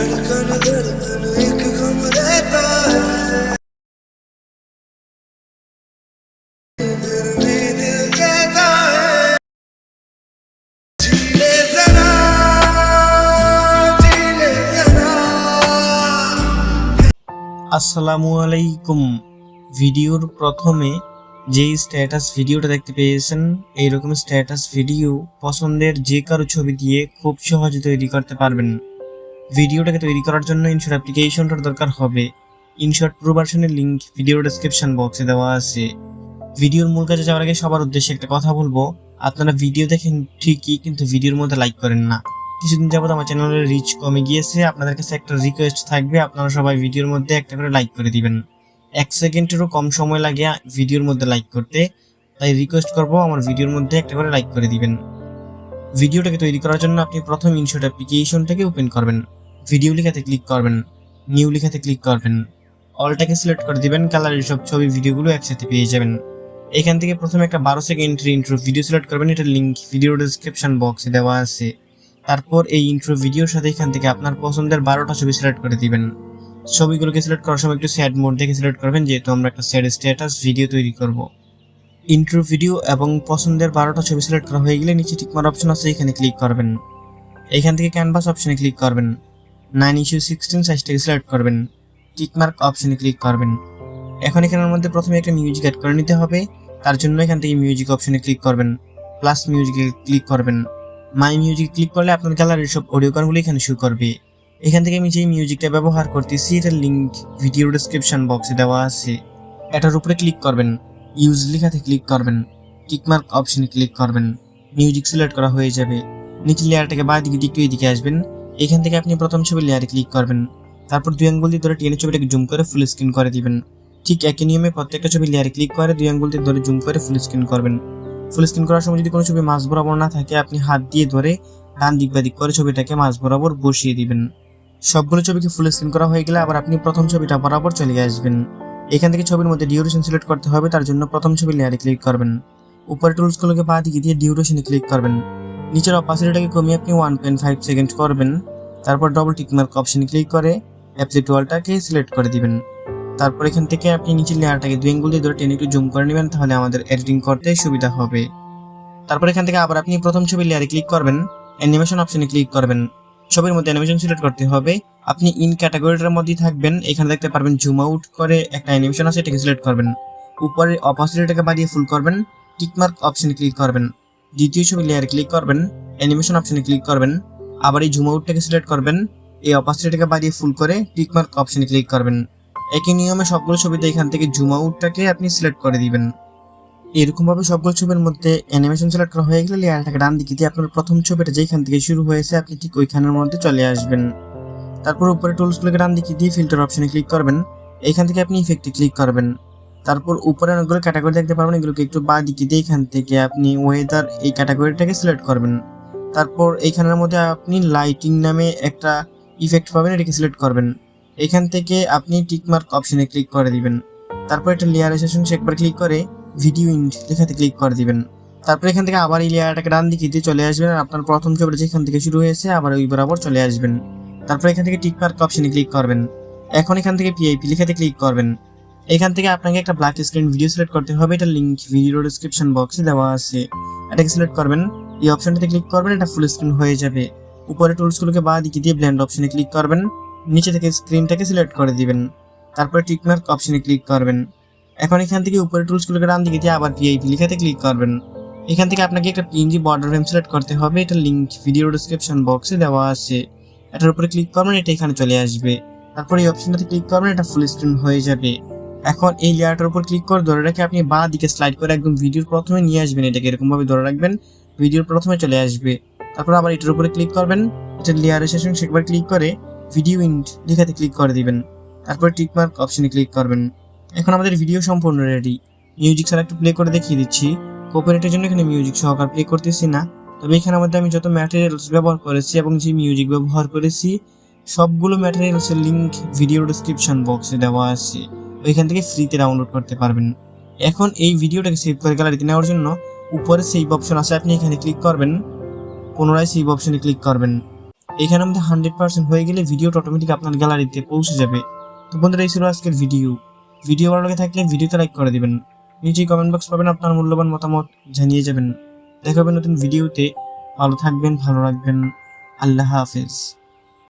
धड़कन धड़कन एक गम रहता है फिर भी दिल कहता है जी ले जरा जी ले जरा আসসালামু আলাইকুম ভিডিওর প্রথমে যেই স্ট্যাটাস ভিডিওটা দেখতে পেয়েছেন এইরকম স্ট্যাটাস ভিডিও পছন্দের যে কারো ছবি দিয়ে খুব সহজে তৈরি করতে পারবেন ভিডিওটাকে তৈরি করার জন্য ইনশর্ট অ্যাপ্লিকেশনটার দরকার হবে। ইনশর্ট প্রো ভার্সনের লিঙ্ক ভিডিও ডেসক্রিপশন বক্সে দেওয়া আছে। ভিডিওর মূল কাজে যাওয়ার আগে সবার উদ্দেশ্যে একটা কথা বলব। আপনারা ভিডিও দেখেন ঠিকই, কিন্তু ভিডিওর মধ্যে লাইক করেন না। কিছুদিন যাবত আমার চ্যানেলের রিচ কমে গিয়েছে। আপনাদের কাছে একটা রিকোয়েস্ট থাকবে, আপনারা সবাই ভিডিওর মধ্যে একটা করে লাইক করে দিবেন। এক সেকেন্ডেরও কম সময় লাগে ভিডিওর মধ্যে লাইক করতে। তাই রিকোয়েস্ট করব, আমার ভিডিওর মধ্যে একটা করে লাইক করে দিবেন। ভিডিওটাকে তৈরি করার জন্য আপনি প্রথম ইনশর্ট অ্যাপ্লিকেশনটাকে ওপেন করবেন। ভিডিও লেখাতে ক্লিক করবেন নিউ লেখাতে ক্লিক করবেন। অলটাকে সিলেক্ট করে দিবেন কালারের সব ছবি ভিডিওগুলো একসাথে পেয়ে যাবেন। এখান থেকে প্রথমে একটা বারো সেকেন্ডের ইন্ট্রো ভিডিও সিলেক্ট করবেন, এটার লিঙ্ক ভিডিও ডেসক্রিপশন বক্সে দেওয়া আছে। তারপর এই ইন্ট্রো ভিডিওর সাথে এখান থেকে আপনার পছন্দের বারোটা ছবি সিলেক্ট করে দিবেন। ছবিগুলোকে সিলেক্ট করার সময় একটু স্যাড মোড দেখে সিলেক্ট করবেন, যেহেতু আমরা একটা স্যাড স্ট্যাটাস ভিডিও তৈরি করব। ইন্ট্রো ভিডিও এবং পছন্দের বারোটা ছবি সিলেক্ট করা হয়ে গেলে নিচে টিকমার অপশন আছে, এখানে ক্লিক করবেন। এখান থেকে ক্যানভাস অপশনে ক্লিক করবেন। নাইন ইস্যু সিক্সটিন সাইজটাকে সিলেক্ট করবেন। টিকমার্ক অপশনে ক্লিক করবেন। এখন এখানের মধ্যে প্রথমে একটা মিউজিক অ্যাড করে নিতে হবে। তার জন্য এখান থেকে মিউজিক অপশনে ক্লিক করবেন। প্লাস মিউজিকে ক্লিক করবেন। মাই মিউজিক ক্লিক করলে আপনার গ্যালারির সব অডিও গানগুলো এখানে শো করবে। এখান থেকে আমি যেই মিউজিকটা ব্যবহার করতেছি, এটার লিঙ্ক ভিডিও ডেসক্রিপশন বক্সে দেওয়া আছে। এটার উপরে ক্লিক করবেন। ইউজ লেখাতে ক্লিক করবেন। টিকমার্ক অপশনে ক্লিক করবেন। মিউজিক সিলেক্ট করা হয়ে যাবে। নিচে লেয়ারটাকে বা দিকে দিকে এদিকে আসবেন। এখান থেকে আপনি প্রথম ছবি লেয়ারে ক্লিক করবেন। তারপর দুই আঙ্গুল দিয়ে ধরে টেনে ছবিটাকে জুম করে ফুল স্ক্রিন করে দিবেন। ঠিক একই নিয়মে প্রত্যেকটা ছবি লেয়ারে ক্লিক করে দুই আঙ্গুল দিয়ে ধরে জুম করে ফুল স্ক্রিন করবেন। ফুল স্ক্রিন করার সময় যদি কোনো ছবি মাঝ বরাবর না থাকে, আপনি হাত দিয়ে ধরে ডান দিক বা দিক করে ছবিটাকে মাঝ বরাবর বসিয়ে দিবেন। সবগুলো ছবিকে ফুল স্ক্রিন করা হয়ে গেলে আবার আপনি প্রথম ছবিটা বরাবর চলে আসবেন। এখান থেকে ছবির মধ্যে ডিউরেশন সিলেক্ট করতে হবে, তার জন্য প্রথম ছবি লেয়ারে ক্লিক করবেন। উপরে টুলসগুলোকে পা দিকে দিয়ে ডিউরেশনে ক্লিক করবেন। নিচের অপাসিটিটাকে কমিয়ে আপনি ওয়ান পয়েন্ট ফাইভ সেকেন্ড করবেন। তারপর ডবল টিকমার্ক অপশনে ক্লিক করে অ্যাপসেট ওয়ালটাকে সিলেক্ট করে দিবেন। তারপর এখান থেকে আপনি নিচের লেয়ারটাকে দুই আঙ্গুল দিয়ে ধরে টেনে একটু জুম করে নেবেন, তাহলে আমাদের এডিটিং করতে সুবিধা হবে। তারপর এখান থেকে আবার আপনি প্রথম ছবি লেয়ারে ক্লিক করবেন অ্যানিমেশন অপশনে ক্লিক করবেন। ছবির মধ্যে অ্যানিমেশন সিলেক্ট করতে হবে। আপনি ইন ক্যাটাগরিটার মধ্যেই থাকবেন, এখানে দেখতে পারবেন জুম আউট করে একটা অ্যানিমেশন আছে, এটাকে সিলেক্ট করবেন। উপরে অপোজিটটাকে বাড়িয়ে ফুল করবেন টিকমার্ক অপশনে ক্লিক করবেন। দ্বিতীয় ছবি লেয়ারে ক্লিক করবেন অ্যানিমেশন অপশনে ক্লিক করবেন। আবার এই জুম আউটটাকে সিলেক্ট করবেন। এই অপাসিটিটাকে বাড়িয়ে ফুল করে টিকমার্ক অপশনে ক্লিক করবেন। একই নিয়মে সবগুলো ছবিতে এখান থেকে জুম আউটটাকে আপনি সিলেক্ট করে দিবেন। এরকমভাবে সবগুলো ছবির মধ্যে অ্যানিমেশন সিলেক্ট করা হয়ে গেলে লেয়ারটাকে ডান দিকে দিয়ে আপনার প্রথম ছবিটা যেখান থেকে শুরু হয়েছে, আপনি ঠিক ওইখানের মধ্যে চলে আসবেন। তারপর উপরে টুলসগুলোকে ডান দিকে দিয়ে ফিল্টার অপশনে ক্লিক করবেন। এখান থেকে আপনি ইফেক্টে ক্লিক করবেন। তারপর উপরে অনেকগুলো ক্যাটাগরি দেখতে পারবেন, এগুলোকে একটু বা দিকে দিয়ে এখান থেকে আপনি ওয়েদার এই ক্যাটাগরিটাকে সিলেক্ট করবেন। তারপর এইখানের মধ্যে আপনি লাইটিং নামে একটা ইফেক্ট পাবেন, এটাকে সিলেক্ট করবেন। এখান থেকে আপনি টিকমার্ক অপশনে ক্লিক করে দিবেন। তারপর একটা লেয়ার সেশন একবার ক্লিক করে ভিডিও ইন্ট লেখাতে ক্লিক করে দিবেন। তারপর এখান থেকে আবার এই লেয়ারটাকে ডান দিকে দিয়ে চলে আসবেন আর আপনার প্রথম ছবিটা যেখান থেকে শুরু হয়েছে, আবার ওই বরাবর চলে আসবেন। তারপর এখান থেকে টিকমার্ক অপশনে ক্লিক করবেন। এখন এখান থেকে পিআইপি লেখাতে ক্লিক করবেন। এখান থেকে আপনাকে একটা ব্ল্যাক স্ক্রিন ভিডিও সিলেক্ট করতে হবে। এটা লিঙ্ক ভিডিও ডেসক্রিপশন বক্সে দেওয়া আছে। এটাকে সিলেক্ট করবেন। এই অপশনটাতে ক্লিক করবেন, এটা ফুল স্ক্রিন হয়ে যাবে। উপরে টুলসগুলোকে বা দিকে দিয়ে ব্ল্যান্ড অপশনে ক্লিক করবেন, নিচে থেকে স্ক্রিনটাকে সিলেক্ট করে দিবেন। তারপরে টিকমার্ক অপশনে ক্লিক করবেন। এখন এখান থেকে উপরে টুলসগুলোকে ডান দিকে দিয়ে আবার পিআইপি লেখাতে ক্লিক করবেন। এখান থেকে আপনাকে একটা পিএনজি বর্ডার ফ্রেম সিলেক্ট করতে হবে, এটা লিঙ্ক ভিডিও ডেসক্রিপশন বক্সে দেওয়া আছে। এটার উপরে ক্লিক করবেন, এটা এখানে চলে আসবে। তারপর এই অপশনটাতে ক্লিক করবেন, এটা ফুল স্ক্রিন হয়ে যাবে। এখন এই লেয়ারটার উপর ক্লিক করে ধরে রেখে আপনি বাঁ দিকে স্লাইড করে একদম ভিডিওর প্রথমে নিয়ে আসবেন, এটাকে এরকম ভাবে ধরে রাখবেন। ভিডিওর প্রথমে চলে আসবে। তারপর আবার এটার উপরে ক্লিক করবেন। এটা লেয়ারের সেশন সেকবার ক্লিক করে ভিডিও ইন্ট লেখাতে ক্লিক করে দিবেন। তারপর টিকমার্ক অপশনে ক্লিক করবেন। এখন আমাদের ভিডিও সম্পূর্ণ রেডি মিউজিক ছাড়া একটু প্লে করে দেখিয়ে দিচ্ছি। কোপারেটের জন্য এখানে মিউজিক সহকার প্লে করতেছি না। তবে এখানে আমাদের আমি যত ম্যাটেরিয়ালস ব্যবহার করেছি এবং যে মিউজিক ব্যবহার করেছি, সবগুলো ম্যাটেরিয়ালসের লিঙ্ক ভিডিও ডেসক্রিপশন বক্সে দেওয়া আছে। ওইখান থেকে ফ্রিতে ডাউনলোড করতে পারবেন। এখন এই ভিডিওটাকে সেভ করে গ্যালারিতে নেওয়ার জন্য উপরে সেভ অপশন আছে, আপনি এখানে ক্লিক করবেন, পুনরায় সেভ অপশনে ক্লিক করবেন। এখানে আমাদের হান্ড্রেড পার্সেন্ট হয়ে গেলে ভিডিওটা অটোমেটিক আপনার গ্যালারিতে পৌঁছে যাবে। তো বন্ধুরা, এই ছিল আজকের ভিডিও ভিডিও ভালো লাগে থাকলে ভিডিওতে লাইক করে দিবেন। নিচেই কমেন্ট বক্স পাবেন, আপনার মূল্যবান মতামত জানিয়ে যাবেন। দেখা হবে নতুন ভিডিওতে ভালো থাকবেন, ভালো রাখবেন। আল্লাহ হাফেজ।